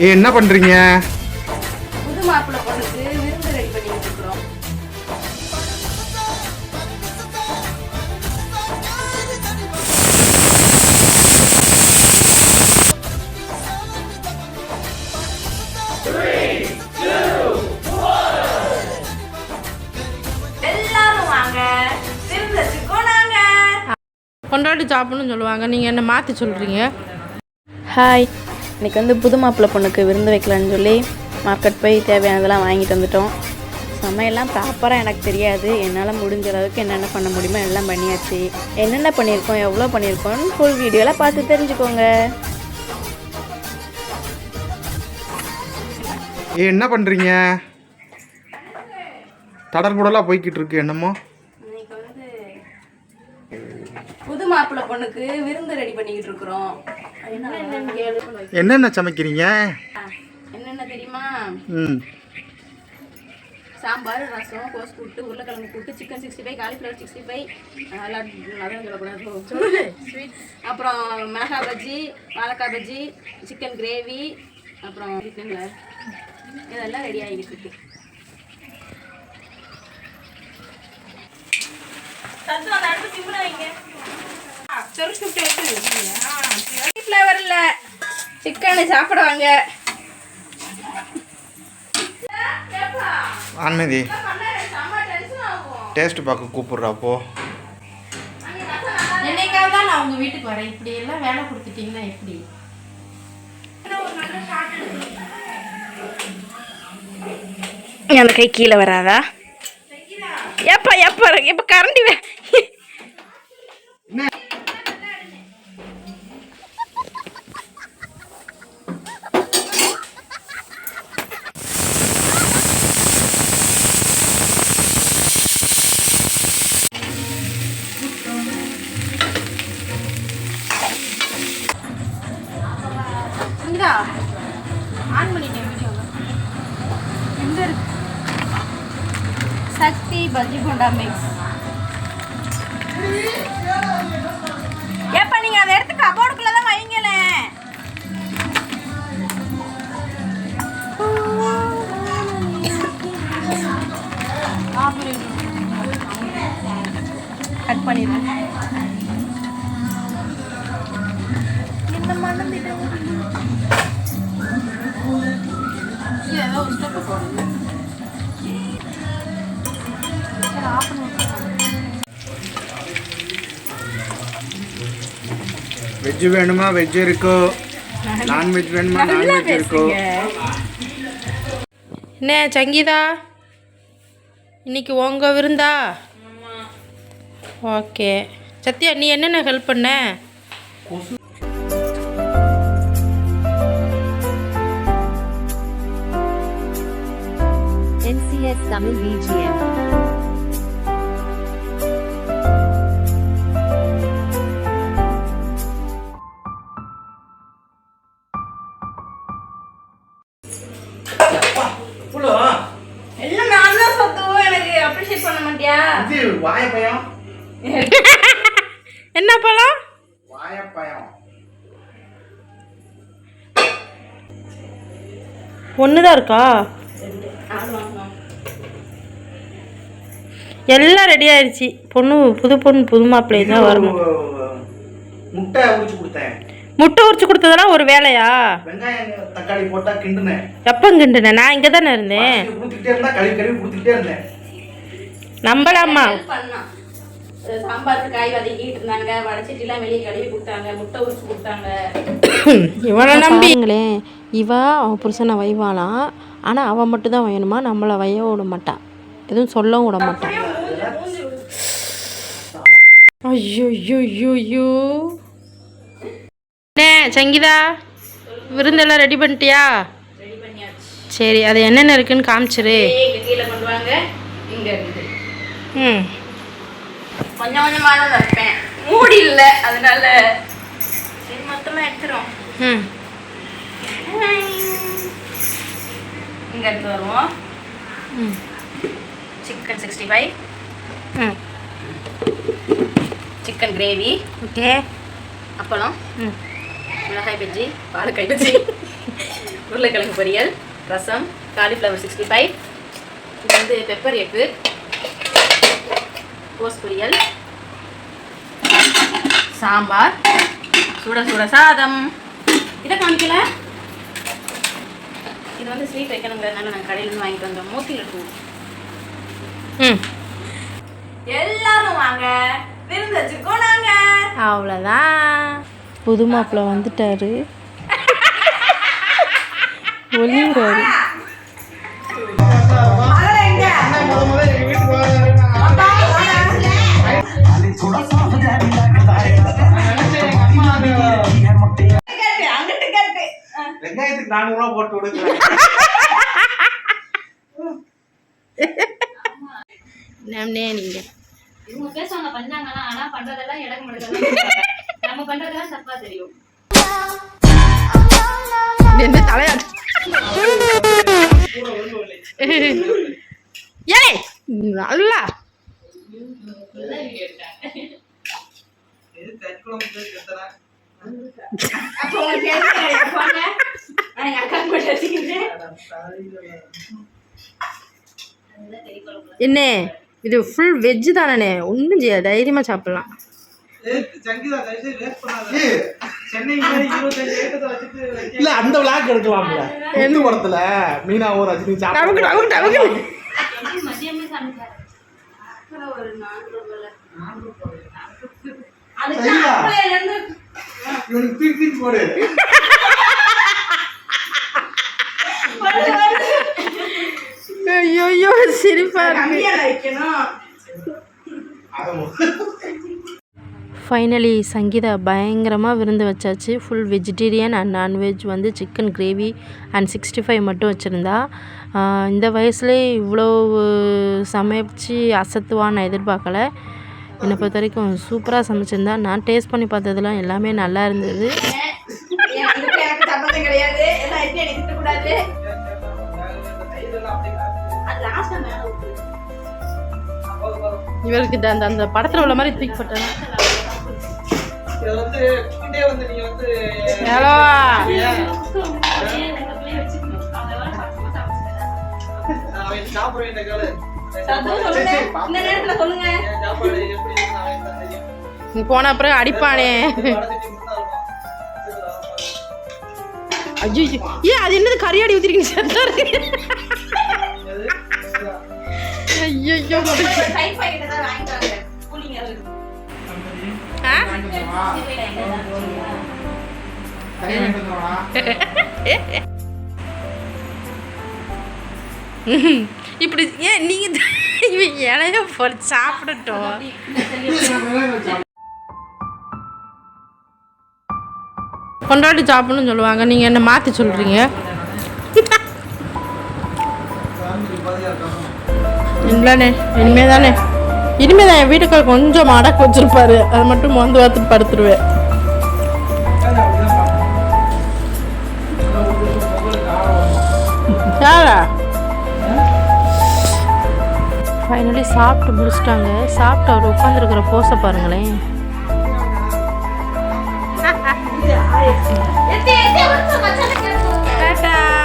ஏ என்ன பண்றீங்க? புது மாப்பிள்ளை பொண்ணுக்கு விருந்து ரெடி பண்ணிட்டு இருக்கிறோம். எல்லாரும் வாங்க. விருந்துக்கு நாங்க கொண்டாடி சாப்பிடணும்னு சொல்லுவாங்க. நீங்கள் என்ன மாற்றி சொல்கிறீங்க ஹாய் இன்னைக்கு வந்து புது மாப்பிள்ளை பொண்ணுக்கு விருந்து வைக்கலான்னு சொல்லி மார்க்கெட் போய் தேவையானதெல்லாம் வாங்கிட்டு வந்துட்டோம். சமையல்லாம் ப்ராப்பராக எனக்கு தெரியாது. என்னால் முடிஞ்ச அளவுக்கு என்னென்ன பண்ண முடியுமோ எல்லாம் பண்ணியாச்சு. என்னென்ன பண்ணியிருக்கோம் எவ்வளோ பண்ணியிருக்கோம்னு ஃபுல் வீடியோவில் பார்த்து தெரிஞ்சுக்கோங்க. ஏ என்ன பண்றீங்க? தடர்புடலாக போய்கிட்டு இருக்கு என்னமோ? புது மாப்பிள்ளை பொண்ணுக்கு விருந்து ரெடி பண்ணிக்கிட்டு இருக்கிறோம். என்னென்னு சமைக்கிறீங்க? என்னென்ன தெரியுமா? ம். சாம்பார் ரசம் கோஸ் கூட்டு உருளைக்கிழங்கு கூட்டு chicken sixty five cauliflower sixty five அதான் சொல்லக்கூடாது. அப்புறம் மிளகாய் பஜ்ஜி வாழைக்காய் பஜ்ஜி சிக்கன் கிரேவி அப்புறம் இதெல்லாம் ரெடி ஆகிட்டு இருக்கு காலிஃப்ளவர் இல்லை சிக்கன் சாப்பிடுவாங்க அன்னதி டேஸ்ட் பார்க்க கூப்பிட்றா அப்போ என்னைக்காவது தான் நான் உங்கள் வீட்டுக்கு வரேன்? இப்படி எல்லாம் வேலை கொடுத்துட்டீங்கன்னா எப்படி? அந்த கை கீழே வராதா? எப்ப எப்ப எப்ப கரண்டி வே ஆன் பண்ணிட்டேன் வீடியோ எங்கே இருக்கு? சக்தி பஜ்ஜி போண்டா மிக்ஸ் ஒரு ஸ்டெப்பு போடுங்க வெஜ் வேணுமா? வெஜ் இருக்கோ? நான்வெஜ் வேணுமா? நான்வெஜ் இருக்கோ? என்ன சங்கீதா? இன்னைக்கு உங்க விருந்தா? ஓகே சத்யா நீ என்னென்ன ஹெல்ப் பண்ண? மாட்டியா? இது வாயப்பயம் என்ன பழம்? ஒன்று தான் இருக்கா? எல்லாம் ரெடி ஆயிடுச்சு பொண்ணு புது பொண்ணு புது மாப்பிள்ளை தான் வரணும். முட்டை உரிச்சு கொடுத்தேன். முட்டை உரிச்சு கொடுத்ததெல்லாம் ஒரு வேலையா? வெங்காயம் தக்காளி போட்டா கிண்டுனேன். எப்போ கிண்டுனேன் நான் இங்கே தானே இருந்தேன். நம்பலாமா? சாம்பாருக்கு காய் வதக்கிட்டு இருந்தாங்க. வடச்சட்டிலாம் வெளியே கழுவி கொடுத்தாங்க. முட்டை உரிச்சு கொடுத்தாங்க. இவனை நம்பி. பாருங்களேன் இவ அவன் புருஷனை வைவாளாம். ஆனால் அவன் மட்டும் தான் வையணுமா? நம்மளை வைய விட மாட்டான். எதுவும் சொல்லவும் விட மாட்டான். ஐயோ ஐயோ ஐயோ ஐயோ அண்ணே சங்கீதா? விருந்தெல்லாம் ரெடி பண்ணிட்டியா? ரெடி பண்ணியாச்சு. சரி அது என்னென்ன இருக்குன்னு காமிச்சிரு. ம். கொஞ்சம் கொஞ்சமாக தான் வைப்பேன். மூடி இல்லை அதனால. மொத்தமாக எடுத்துரும் ம். இங்க எடுத்து வருவோம். ம். சிக்கன் சிக்ஸ்டி ஃபைவ் ம். சிக்கன் கிரேவி ஓகே அப்பளம் மிளகாய் பஜ்ஜி வாழைக்காய் பஜ்ஜி உருளைக்கிழங்கு பொரியல் ரசம் காலிஃப்ளவர் சிக்ஸ்டி ஃபைவ் இது வந்து பெப்பர் எக்கு கோஸ் பொரியல் சாம்பார் சுட சுட சாதம். இதை காமிக்கல? இது வந்து ஸ்வீட் வைக்கணுங்கிறதுனால நாங்கள் கடையிலேருந்து வாங்கிட்டு வந்தோம். மோத்தி லட்டு ம். எல்லாரும் வாங்க. விருந்து வச்சிருக்கோம் நாங்க. அவ்வளோதான் புது மாப்பிள்ளை வந்துட்டாரு. ஒளிவுறாரு வெங்காயத்துக்கு நானூறு ரூபா போட்டு விடுங்க நம்மனே நீங்கள் இவங்க பேசுவாங்க பண்ணாங்கன்னா ஆனா பண்றதெல்லாம் இடம் முடியாது நம்ம பண்றதெல்லாம் தப்பா தெரியும். என்ன தலையாட்டு ஏய் நல்லா. அப்போ உங்களுக்கு என்ன? இது ஃபுல் வெஜ்ஜு தானே ஒன்றும் செய்யாது. தைரியமாக சாப்பிட்லாம். இல்ல அந்த விளாக் எடுக்கலாம்ல எந்த படத்துல மீனா ஒரு ரஜினி நமக்கு நமக்கு நமக்கு மதியமே சமைச்சாரு ஒரு நான்கு ரூபாய் சரியா? அதுக்கு இருந்து இவனுக்கு தூக்கி தூக்கி போடு ஐயோ ஐயோ சிரிப்பா ஃபைனலி சங்கீதா பயங்கரமாக விருந்து வச்சாச்சு. Full vegetarian and non veg வந்து chicken gravy and sixty five மட்டும் வச்சுருந்தா. இந்த வயசுலேயே இவ்வளோ சமைச்சு அசத்துவான்னு நான் எதிர்பார்க்கல. என்னை பொறுத்த வரைக்கும் சூப்பராக சமைச்சிருந்தா. நான் டேஸ்ட் பண்ணி பார்த்ததுலாம் எல்லாமே நல்லா இருந்தது. கிடையாது. இவருக்கு அந்த அந்த படத்தில் உள்ள மாதிரி தூக்கி போட்டேன். ஹலோ. அதுவும் சொல்லுங்க. இந்த நேரத்துல சொல்லுங்க. நீ போன அப்புறம் அடிப்பானே. ஐயோ ஏன் அது என்னது? கறியாடி ஊத்திருக்கீங்க இப்படி ஏன் நீங்க இலைய போட்டு சாப்பிடட்டும்? கொண்டாடி சாப்பிடணும்னு சொல்லுவாங்க. நீங்க என்ன மாத்தி சொல்றீங்க? இல்லைண்ணே இனிமே தானே இனிமே தான் என் வீட்டுக்கார கொஞ்சம் அடக்க வச்சிருப்பாரு அதை மட்டும் மொந்து பார்த்து படுத்துருவேன். யாரா? ஃபைனலி சாப்பிட்டு முடிச்சிட்டாங்க. சாப்பிட்டு அவர் உட்காந்துருக்கிற போஸை பாருங்களேன். டாடா.